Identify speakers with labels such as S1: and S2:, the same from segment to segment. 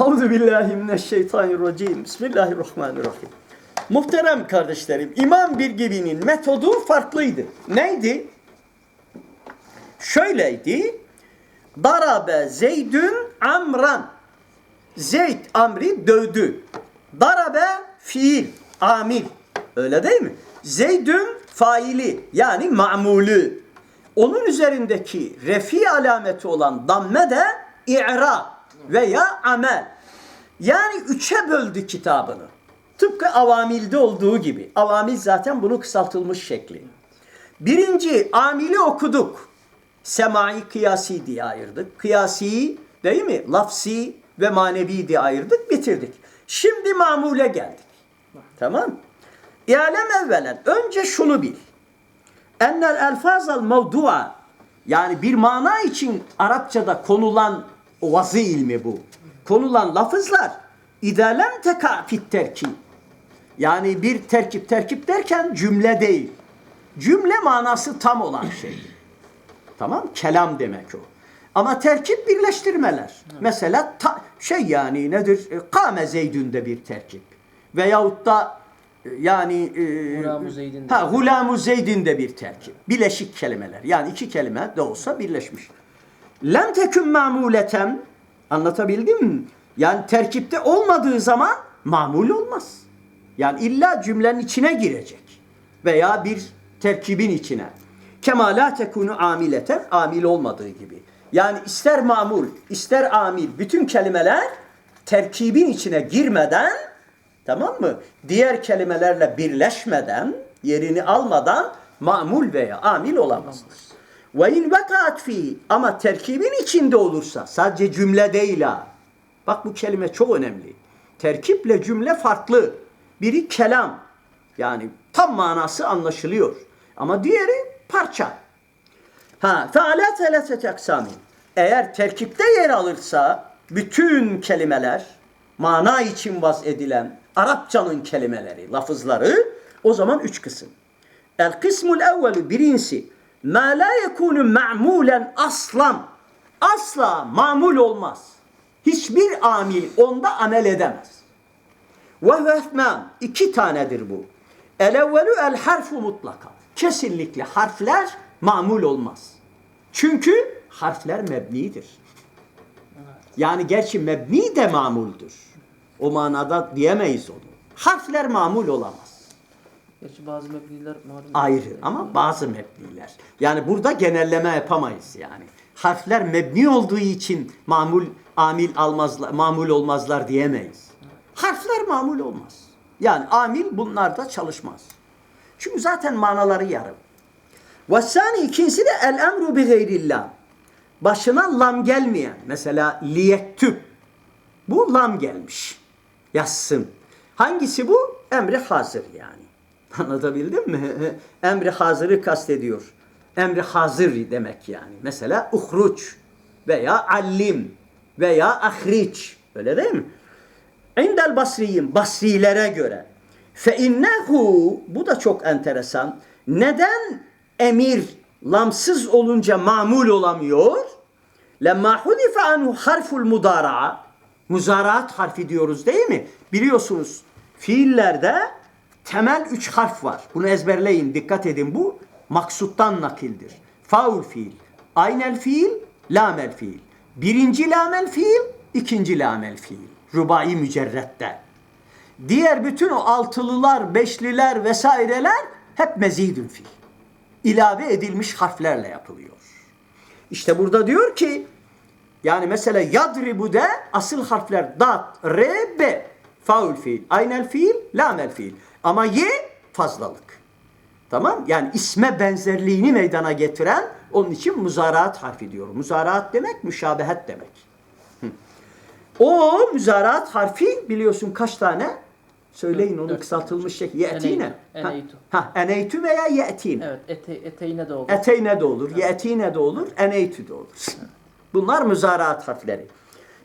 S1: Euzu billahi mineşşeytanirracim. Bismillahirrahmanirrahim. Muhterem kardeşlerim, İmam Birgibi'nin metodu farklıydı. Neydi? Şöyleydi. Darabe Zeydün Amran. Zeyd Amri dövdü. Darabe fiil, amil. Öyle değil mi? Zeydün faili yani ma'mulü. Onun üzerindeki refi alameti olan damme de i'ra veya amel. Yani üçe böldü kitabını. Tıpkı avamilde olduğu gibi. Avamil zaten bunun kısaltılmış şekli. Birinci amili okuduk. Semai kıyasi diye ayırdık. Kıyasi değil mi? Lafsi ve manevi diye ayırdık, bitirdik. Şimdi mamule geldik. Tamam İ'lem evvelen. Önce şunu bil. Ennel elfazal mevdu'a yani bir mana için Arapçada konulan vazı ilmi bu. Konulan lafızlar idalem teka fit terkib. Yani bir terkip terkip derken cümle değil. Cümle manası tam olan şey. Tamam? Kelam demek o. Ama terkip birleştirmeler. Mesela ta- şey yani nedir? E, Kame Zeydün'de bir terkip. Veyahut da e, yani e,
S2: Gulamu Zeydin'de.
S1: Ha, Zeydin'de bir terkip. Bileşik kelimeler. Yani iki kelime de olsa birleşmiş. Lem tekün mamuleten anlatabildim mi? Yani terkipte olmadığı zaman mamul olmaz. Yani illa cümlenin içine girecek. Veya bir terkibin içine. Kema la tekunu amileten amil olmadığı gibi. Yani ister mamul, ister amil bütün kelimeler terkibin içine girmeden tamam mı? Diğer kelimelerle birleşmeden, yerini almadan mamul veya amil olamazlar. Ve in vekat fi ama terkibin içinde olursa sadece cümle değil ha. Bak bu kelime çok önemli. Terkiple cümle farklı. Biri kelam. Yani tam manası anlaşılıyor. Ama diğeri parça. Ha, feala telesete aksamin. Eğer terkipte yer alırsa bütün kelimeler mana için vaz edilen Arapçanın kelimeleri, lafızları o zaman üç kısım. El kısmul evvelu birincisi ma la yekunu ma'mulen aslan. Asla mamul olmaz. Hiçbir amil onda amel edemez. Ve vehmem iki tanedir bu. El evvelu el harfu mutlaka. Kesinlikle harfler mamul olmaz. Çünkü harfler mebnidir. Yani gerçi mebni de mamuldur. O manada diyemeyiz onu. Harfler mamul olamaz.
S2: Gerçi bazı mebniler malum.
S1: Ayrı ama bazı mebniler. Yani burada genelleme yapamayız yani. Harfler mebni olduğu için mamul amil almazlar, mamul olmazlar diyemeyiz. Harfler mamul olmaz. Yani amil bunlarda çalışmaz. Çünkü zaten manaları yarım. Vesani ikincisi de el emru bi gayrillah. Başına lam gelmeyen. Mesela liyettüb. Bu lam gelmiş. Yazsın. Hangisi bu? Emri hazır yani. Anlatabildim mi? Emri hazırı kastediyor. Emri hazır demek yani. Mesela uhruç veya allim veya ahriç. Öyle değil mi? İndel basriyin basrilere göre fe innehu bu da çok enteresan. Neden emir lamsız olunca mamul olamıyor? Lemma hudife anhu harful mudara'a muzaraat harfi diyoruz değil mi? Biliyorsunuz fiillerde temel üç harf var. Bunu ezberleyin, dikkat edin bu maksuttan nakildir. Faul fiil, aynel fiil, lamel fiil. Birinci lamel fiil, ikinci lamel fiil. Rubai mücerrette. Diğer bütün o altılılar, beşliler vesaireler hep mezidün fiil. İlave edilmiş harflerle yapılıyor. İşte burada diyor ki yani mesela yadribu de asıl harfler dat, re, be. Faul fiil, aynel fiil, lamel fiil. Ama ye fazlalık. Tamam? Yani isme benzerliğini meydana getiren onun için muzaraat harfi diyor. Muzaraat demek müşabehet demek. O muzaraat harfi biliyorsun kaç tane? Söyleyin onu kısaltılmış şekli. Ye'tine.
S2: Eneytu, eneytu.
S1: Ha, eneytu veya ye'tine.
S2: Evet ete, eteğine de oldu.
S1: Eteyne de olur, ye'tine de olur, eneytü de olur. Bunlar müzaraat harfleri.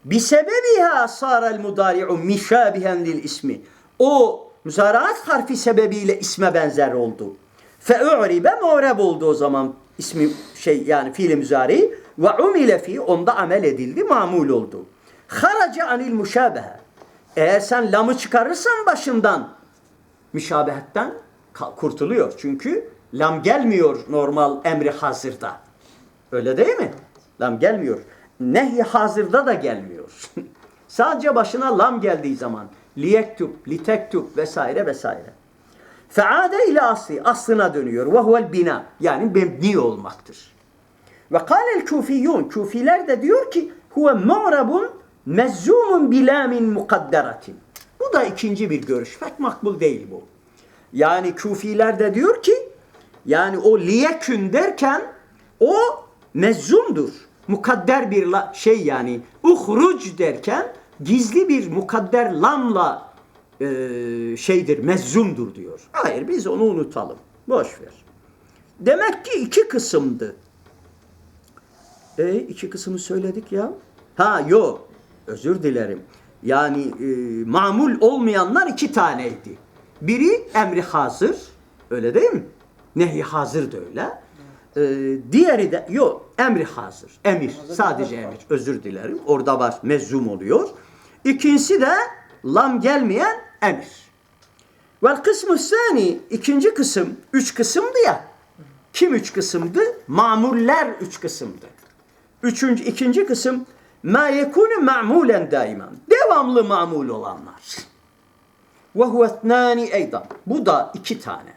S1: Bisebebiha sarel mudari'u mişabihen lil ismi. O müzaraat harfi sebebiyle isme benzer oldu. Fe'u'ribe mu'reb oldu o zaman ismi şey yani fiili müzari ve umile fi onda amel edildi mamul oldu. Haraca anil müşabehe. Eğer sen lamı çıkarırsan başından müşabehetten kurtuluyor. Çünkü lam gelmiyor normal emri hazırda. Öyle değil mi? Lam gelmiyor. Nehi hazırda da gelmiyor. Sadece başına lam geldiği zaman liyektub, litektub vesaire vesaire. Feade ile asli, aslına dönüyor. Ve huvel bina, yani mebni olmaktır. Ve kâlel kufiyyun, kufiler de diyor ki huve mu'rabun mezzumun bilamin mukadderatin. Bu da ikinci bir görüş. Pek makbul değil bu. Yani kufiler de diyor ki yani o liyekün derken o mezzumdur. Mukadder bir şey yani uhruc derken gizli bir mukadder lamla e, şeydir, mezzumdur diyor. Hayır biz onu unutalım. Boş ver. Demek ki iki kısımdı. E iki kısmı söyledik ya. Ha yok. Özür dilerim. Yani e, mamul olmayanlar iki taneydi. Biri emri hazır. Öyle değil mi? Nehi hazır da öyle. E, diğeri de yok. Emri hazır. Emir. Sadece emir. Özür dilerim. Orada var. Mezzum oluyor. İkincisi de lam gelmeyen emir. Vel kısmı sani ikinci kısım üç kısımdı ya. Kim üç kısımdı? Mamuller üç kısımdı. Üçüncü, ikinci kısım ma yekunu ma'mulen daiman. Devamlı mamul olanlar. Ve huve etnani eydan. Bu da iki tane.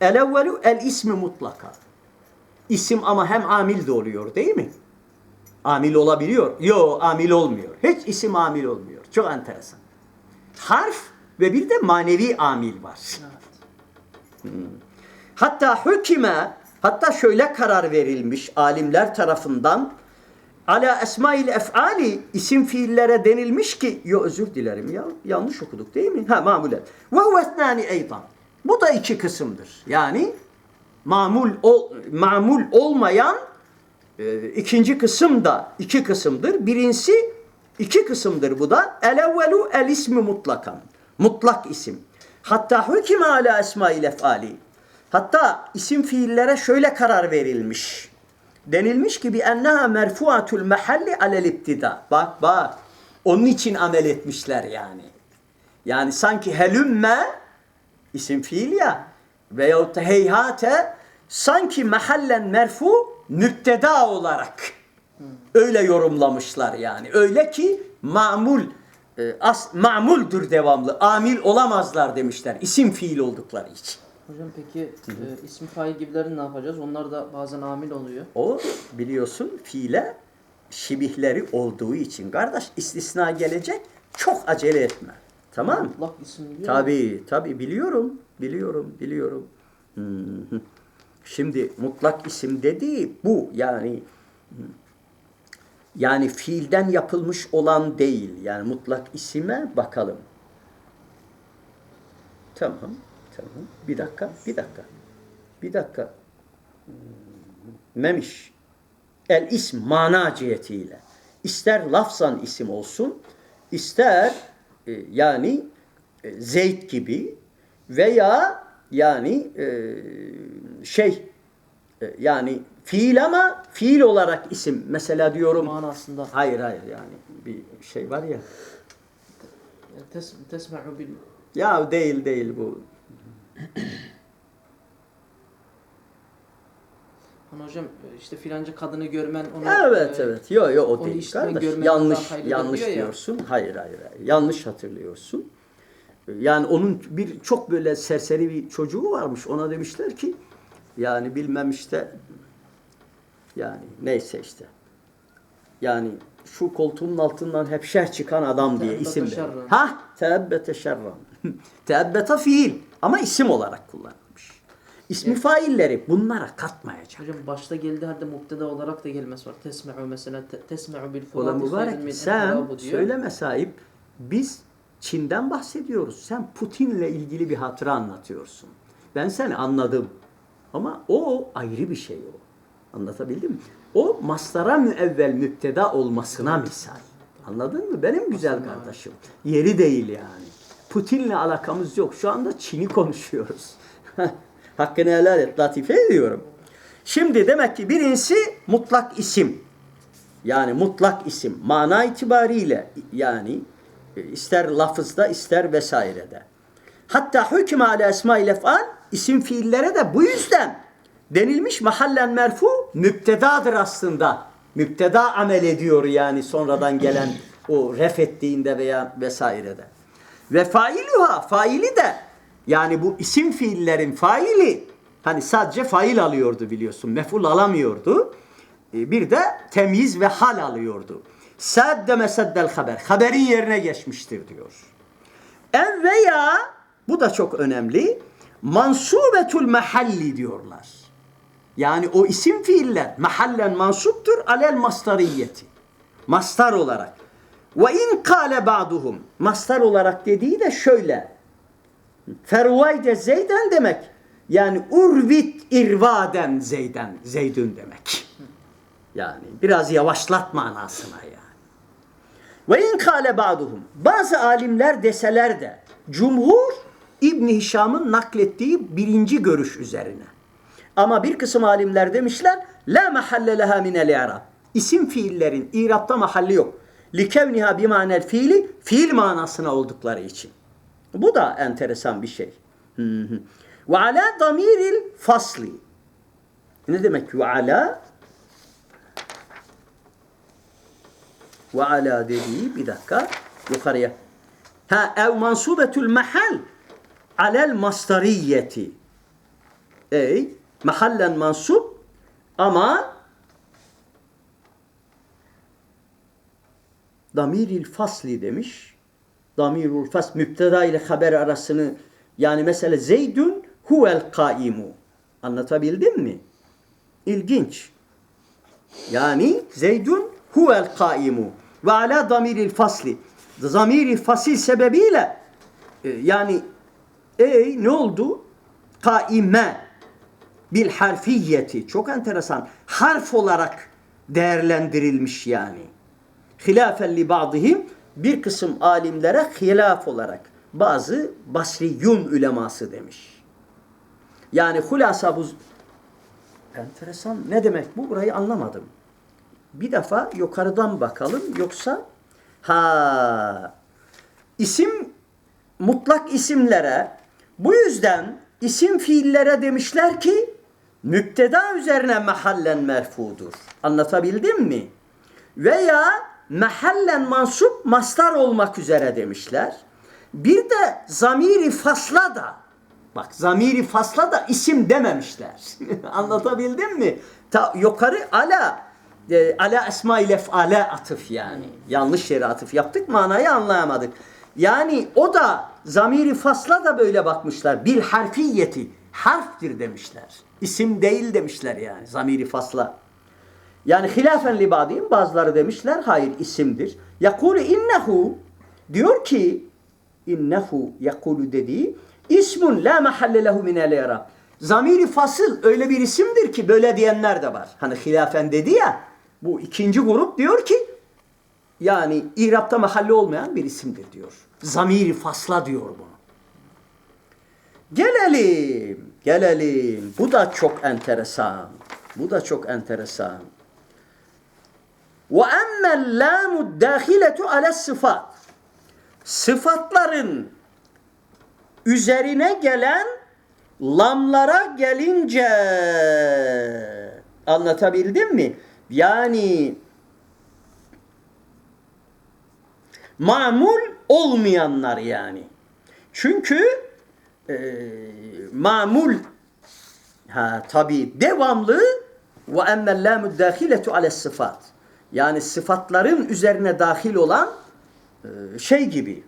S1: El evvelu el ismi mutlaka. İsim ama hem amil de oluyor değil mi? Amil olabiliyor. Yo amil olmuyor. Hiç isim amil olmuyor. Çok enteresan. Harf ve bir de manevi amil var. Hatta hükime, hatta şöyle karar verilmiş alimler tarafından ala esmail ef'ali isim fiillere denilmiş ki yo özür dilerim ya yanlış okuduk değil mi? Ha mamulen. Ve huvetnani eydan. Bu da iki kısımdır. Yani mamul ol, mamul olmayan e, ikinci kısım da iki kısımdır. Birincisi iki kısımdır bu da. El evvelu el ismi mutlakan. Mutlak isim. Hatta hükime ala esmail ef'ali. Hatta isim fiillere şöyle karar verilmiş. Denilmiş ki bi enneha merfuatul mahalli alel iptida. Bak bak. Onun için amel etmişler yani. Yani sanki helümme isim fiil ya veyahut da heyhate sanki mahallen merfu müpteda olarak öyle yorumlamışlar yani. Öyle ki mamul e, as, mamuldür devamlı. Amil olamazlar demişler. isim fiil oldukları için.
S2: Hocam peki e, ismi fail gibilerini ne yapacağız? Onlar da bazen amil oluyor.
S1: O biliyorsun fiile şibihleri olduğu için kardeş istisna gelecek çok acele etme. Tamam?
S2: Mutlak isim diyor.
S1: Tabii tabii biliyorum. Biliyorum, biliyorum. Şimdi mutlak isim dediği bu yani yani fiilden yapılmış olan değil. Yani mutlak isime bakalım. Tamam, tamam. Bir dakika, bir dakika. Bir dakika. Memiş. El ism mana cihetiyle. İster lafzan isim olsun, ister e, yani e, Zeyd gibi veya yani e, şey e, yani fiil ama fiil olarak isim. Mesela diyorum
S2: Manasında.
S1: hayır hayır yani bir şey var ya.
S2: Tes, tesme'u bil
S1: Ya değil değil bu.
S2: Hani hocam e, işte filanca kadını görmen onu
S1: Evet
S2: e,
S1: evet. Yo yo o değil kardeş. Yanlış yanlış
S2: diyor ya.
S1: diyorsun. Hayır hayır hayır. Yanlış hatırlıyorsun. Yani onun bir çok böyle serseri bir çocuğu varmış. Ona demişler ki yani bilmem işte yani neyse işte. Yani şu koltuğun altından hep şer çıkan adam diye isim
S2: şerran.
S1: Ha? Teebbete şerran. Teebbete fiil ama isim olarak kullanılmış. İsmi failleri bunlara katmayacak.
S2: Hocam başta geldiği halde mukteda olarak da gelmesi var. Tesme'u mesela te, tesme'u bil
S1: Ola
S2: furati hayrun
S1: mübarek sen söyleme sahip biz Çin'den bahsediyoruz. Sen Putin'le ilgili bir hatıra anlatıyorsun. Ben seni anladım. Ama o ayrı bir şey o. Anlatabildim mi? O mastara müevvel müpteda olmasına misal. Anladın mı? Benim güzel kardeşim. Yeri değil yani. Putin'le alakamız yok. Şu anda Çin'i konuşuyoruz. Hakkını helal et. Latife ediyorum. Şimdi demek ki birincisi mutlak isim. Yani mutlak isim mana itibariyle yani ister lafızda ister vesairede. Hatta hüküm ala esma-i lef'al isim fiillere de bu yüzden denilmiş mahallen merfu müptedadır aslında. Müpteda amel ediyor yani sonradan gelen o ref ettiğinde veya vesairede. Ve failuha faili de yani bu isim fiillerin faili hani sadece fail alıyordu biliyorsun. Mef'ul alamıyordu. E, Bir de temyiz ve hal alıyordu. Sadde meseddel haber. Haberin yerine geçmiştir diyor. En veya bu da çok önemli. Mansubetul mahalli diyorlar. Yani o isim fiiller mahallen mansuptur alel mastariyeti. Mastar olarak. Ve in kâle ba'duhum. Mastar olarak dediği de şöyle. Fervayde zeyden demek. Yani urvit irvaden zeyden. Zeydün demek. Yani biraz yavaşlat manasına yani. Ve in kâle ba'duhum. Bazı alimler deseler de cumhur İbn Hişam'ın naklettiği birinci görüş üzerine. Ama bir kısım alimler demişler la mahalle leha minel i'rab. İsim fiillerin irapta mahalli yok. Likevniha bi manel fiili fiil manasına oldukları için. Bu da enteresan bir şey. Ve ala damiril fasli. Ne demek ve ala? Ve ala dediği bir dakika yukarıya. Ha ev mansubetul mahal alel mastariyeti. Ey mahallen mansup ama damiril fasli demiş. Damirul fas müpteda ile haber arasını yani mesela Zeydün huvel kaimu. Anlatabildim mi? İlginç. Yani Zeydün huvel kaimu ve ala damiril fasli. Zamiri fasil sebebiyle e, yani ey ne oldu? Kaime bil harfiyeti. Çok enteresan. Harf olarak değerlendirilmiş yani. Hilafen li ba'dihim bir kısım alimlere hilaf olarak bazı Basriyun üleması demiş. Yani hulasa bu enteresan ne demek bu burayı anlamadım. Bir defa yukarıdan bakalım yoksa ha isim mutlak isimlere bu yüzden isim fiillere demişler ki müpteda üzerine mahallen merfudur. Anlatabildim mi? Veya mahallen mansup mastar olmak üzere demişler. Bir de zamiri fasla da bak zamiri fasla da isim dememişler. Anlatabildim mi? Ta, yukarı ala e, ala esma ile ale atıf yani. Yanlış yere atıf yaptık manayı anlayamadık. Yani o da zamiri fasla da böyle bakmışlar. Bil harfiyeti harftir demişler. İsim değil demişler yani zamiri fasla. Yani hilafen libadiyim bazıları demişler hayır isimdir. Yakulu innehu diyor ki innehu yakulu dediği ismun la mahalle lehu minel i'rab. Zamiri fasıl öyle bir isimdir ki böyle diyenler de var. Hani hilafen dedi ya bu ikinci grup diyor ki yani İrab'da mahalle olmayan bir isimdir diyor. Zamiri fasla diyor bunu. Gelelim, gelelim. Bu da çok enteresan. Bu da çok enteresan. Ve emmel lamu dahiletu ala sıfat. Sıfatların üzerine gelen lamlara gelince anlatabildim mi? Yani mamul olmayanlar yani. Çünkü e, mamul ha tabi devamlı ve emmel lamu dahiletu ala sıfat. Yani sıfatların üzerine dahil olan e, şey gibi.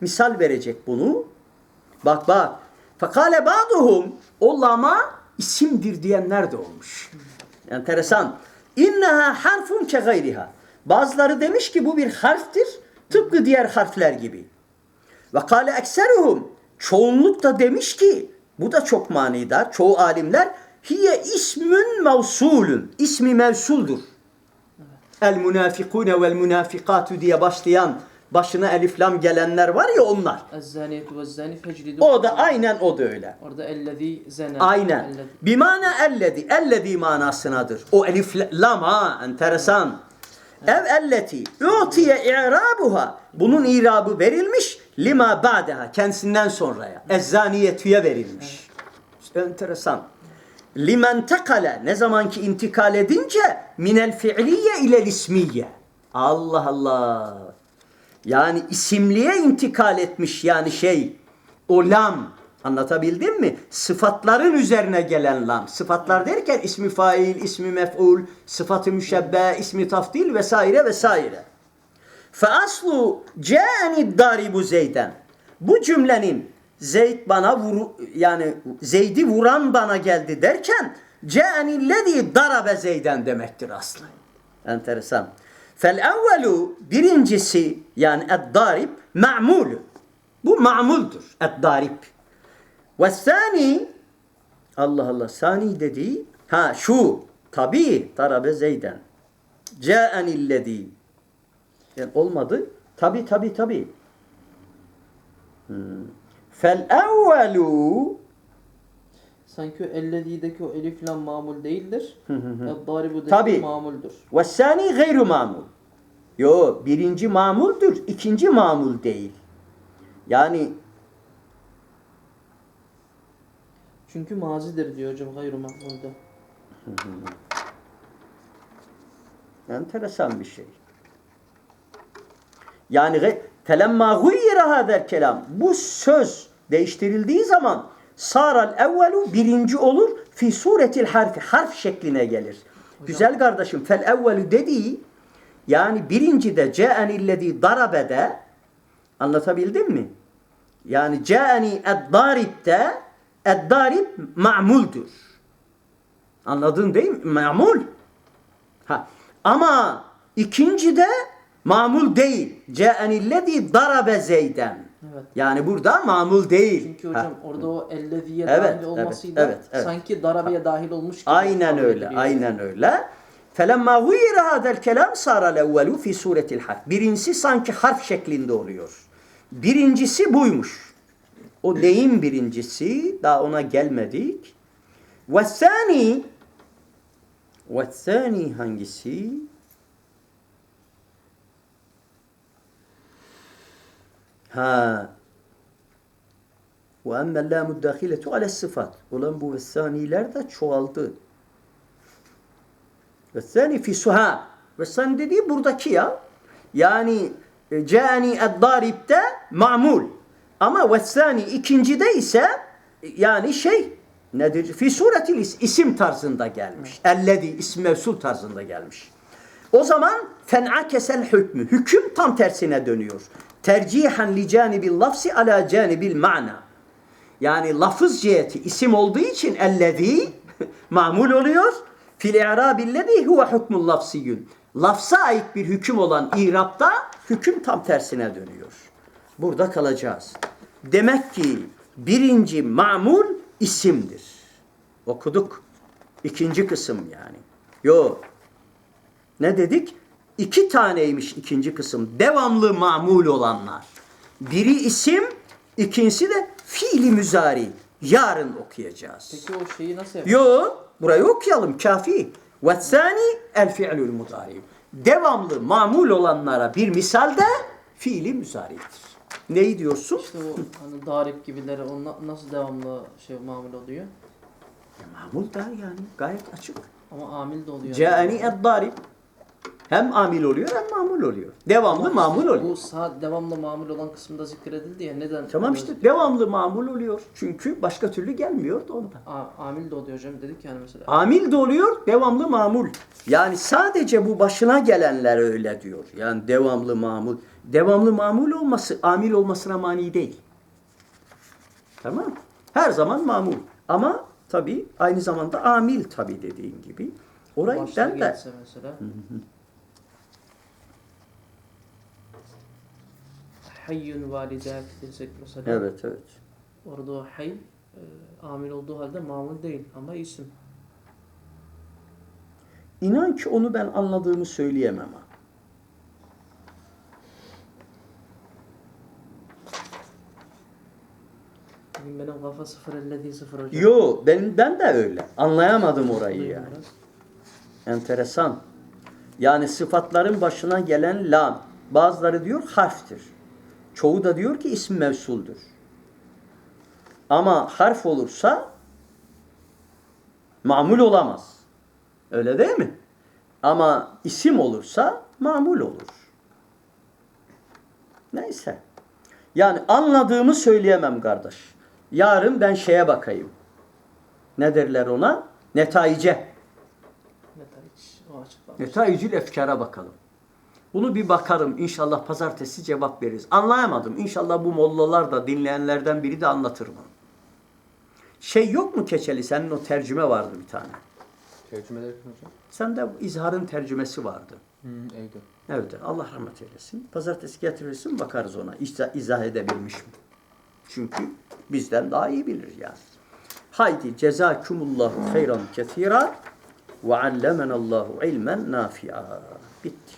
S1: Misal verecek bunu. Bak bak. Fakale ba'duhum o lama isimdir diyenler de olmuş. Enteresan. İnneha harfun ke gayriha. Bazıları demiş ki bu bir harftir. Tıpkı diğer harfler gibi. Ve kâle ekseruhum. Çoğunluk da demiş ki bu da çok manidar. Çoğu alimler hiye ismün mevsulün. İsmi mevsuldur. El münafikune vel münafikatu diye başlayan başına elif lam gelenler var ya onlar. O da aynen o da öyle.
S2: Orada ellezî zena.
S1: Aynen.
S2: Ellezî-
S1: Bimana elledi. Elledi manasınadır. O elif lam ha enteresan. Ev elleti utiye i'rabuha. Bunun irabı verilmiş lima ba'daha kendisinden sonraya. Ezzaniyetüye verilmiş. Enteresan. Limen tekale ne zamanki intikal edince minel fi'liye ile ismiye. Allah Allah. Yani isimliye intikal etmiş yani şey o lam anlatabildim mi? Sıfatların üzerine gelen lam. Sıfatlar derken ismi fail, ismi mef'ul, sıfatı müşebbe, ismi tafdil vesaire vesaire. Fe aslu cani daribu Zeyden. Bu cümlenin Zeyd bana vuru yani Zeyd'i vuran bana geldi derken cani lezi darabe Zeyden demektir aslı. Enteresan. Fel evvelu birincisi yani ed-darib ma'mul. Bu ma'muldur ed-darib. Ve sani Allah Allah sani dedi ha şu tabi darabe Zeyden. Ca'anillezî yani olmadı. Tabi tabi tabi. Hmm. Fel evvelu
S2: Sanki o ellezîdeki o elif lam mamul değildir. Eddaribu'daki
S1: Tabii.
S2: mamuldür.
S1: ve sani gayru mamul. Yo birinci mamuldur, ikinci mamul değil. Yani
S2: Çünkü mazidir diyor hocam gayru mahmulda.
S1: enteresan bir şey. Yani felemma guyyira hadel kelam. Bu söz değiştirildiği zaman saral evvelu birinci olur fi suretil harfi. Harf şekline gelir. Güzel kardeşim fel evvelu dediği yani birinci de ce'enillezî darabede anlatabildim mi? Yani ce'eni ed-darib'de ed-darib ma'muldur. Anladın değil mi? Ma'mul. Ha. Ama ikinci de mamul değil. Ce'enillezî darabe Zeyden.
S2: Evet.
S1: Yani burada mamul değil.
S2: Çünkü
S1: Ha.
S2: hocam orada o elleziye
S1: Evet,
S2: dahil
S1: evet,
S2: olmasıyla
S1: evet, evet.
S2: sanki darabeye dahil olmuş gibi.
S1: Aynen öyle,
S2: ediliyor.
S1: aynen öyle. Felemma guyira hadel kelam sara evvelu fi suretil harf. Birincisi sanki harf şeklinde oluyor. Birincisi buymuş. O deyim birincisi, daha ona gelmedik. Ve sani hangisi? Ha. Ve emmel lamu dahiletu ale sıfat. Ulan bu vessaniler de çoğaldı. Vessani fi suha. Vessani dediği buradaki ya. Yani e, cani ed-darib'de ma'mul. Ama vessani ikincide ise e, yani şey nedir? Fi suretil is- isim tarzında gelmiş. Ellezi isim mevsul tarzında gelmiş. O zaman fen'a kesel hükmü. Hüküm tam tersine dönüyor. Tercihen li canibil lafsi ala canibil ma'na. Yani lafız ciheti isim olduğu için ellezî mamul oluyor. Fil i'rabillezî huve hukmul lafsiyyün. Lafza ait bir hüküm olan i'rapta hüküm tam tersine dönüyor. Burada kalacağız. Demek ki birinci mamul isimdir. Okuduk. İkinci kısım yani. Yo. Ne dedik? İki taneymiş ikinci kısım. Devamlı mamul olanlar. Biri isim, ikincisi de fiili müzari. Yarın okuyacağız.
S2: Peki o şeyi nasıl yapacağız?
S1: Yo, burayı okuyalım kafi. Ve sani el fi'lül mudari. Devamlı mamul olanlara bir misal de fiili müzaridir. Neyi diyorsun?
S2: İşte o hani darip gibileri o na- nasıl devamlı şey mamul oluyor?
S1: Mamul da yani gayet açık.
S2: Ama amil de oluyor.
S1: Ceani ed-darib. Hem amil oluyor hem mamul oluyor. Devamlı mamul oluyor.
S2: Bu sağ devamlı mamul olan kısımda zikredildi ya neden?
S1: Tamam işte devamlı mamul oluyor. Çünkü başka türlü gelmiyor da ondan.
S2: A, amil de oluyor hocam dedik yani mesela.
S1: Amil de oluyor, devamlı mamul. Yani sadece bu başına gelenler öyle diyor. Yani devamlı mamul. Devamlı mamul olması amil olmasına mani değil. Tamam. Her zaman mamul. Ama tabi aynı zamanda amil tabi dediğin gibi. Orayı
S2: Başta
S1: ben de
S2: gelse Hayyun validat desek mesela.
S1: Evet evet.
S2: Orada o hay e, amil olduğu halde mamul değil ama isim.
S1: İnan ki onu ben anladığımı söyleyemem
S2: benim kafa sıfır ellediği sıfır hocam.
S1: Yo ben, ben de öyle. Anlayamadım orayı yani. Enteresan. Yani sıfatların başına gelen lam. Bazıları diyor harftir. Çoğu da diyor ki isim mevsuldür. Ama harf olursa mamul olamaz. Öyle değil mi? Ama isim olursa mamul olur. Neyse. Yani anladığımı söyleyemem kardeş. Yarın ben şeye bakayım. Ne derler ona? Netaice.
S2: Açıklanmış.
S1: Netayicül efkara bakalım. Bunu bir bakarım. İnşallah pazartesi cevap veririz. Anlayamadım. İnşallah bu mollalar da dinleyenlerden biri de anlatır bana. Şey yok mu Keçeli? Senin o tercüme vardı bir tane.
S3: Tercüme ederken hocam.
S1: Sende izharın tercümesi vardı.
S3: Hı, evde.
S1: Evet. Allah rahmet eylesin. Pazartesi getirirsin bakarız ona. İzah, izah edebilmiş mi? Çünkü bizden daha iyi bilir yani. Haydi cezakumullahu hayran ketira ve allemenallahu ilmen nafi'a. Bitti.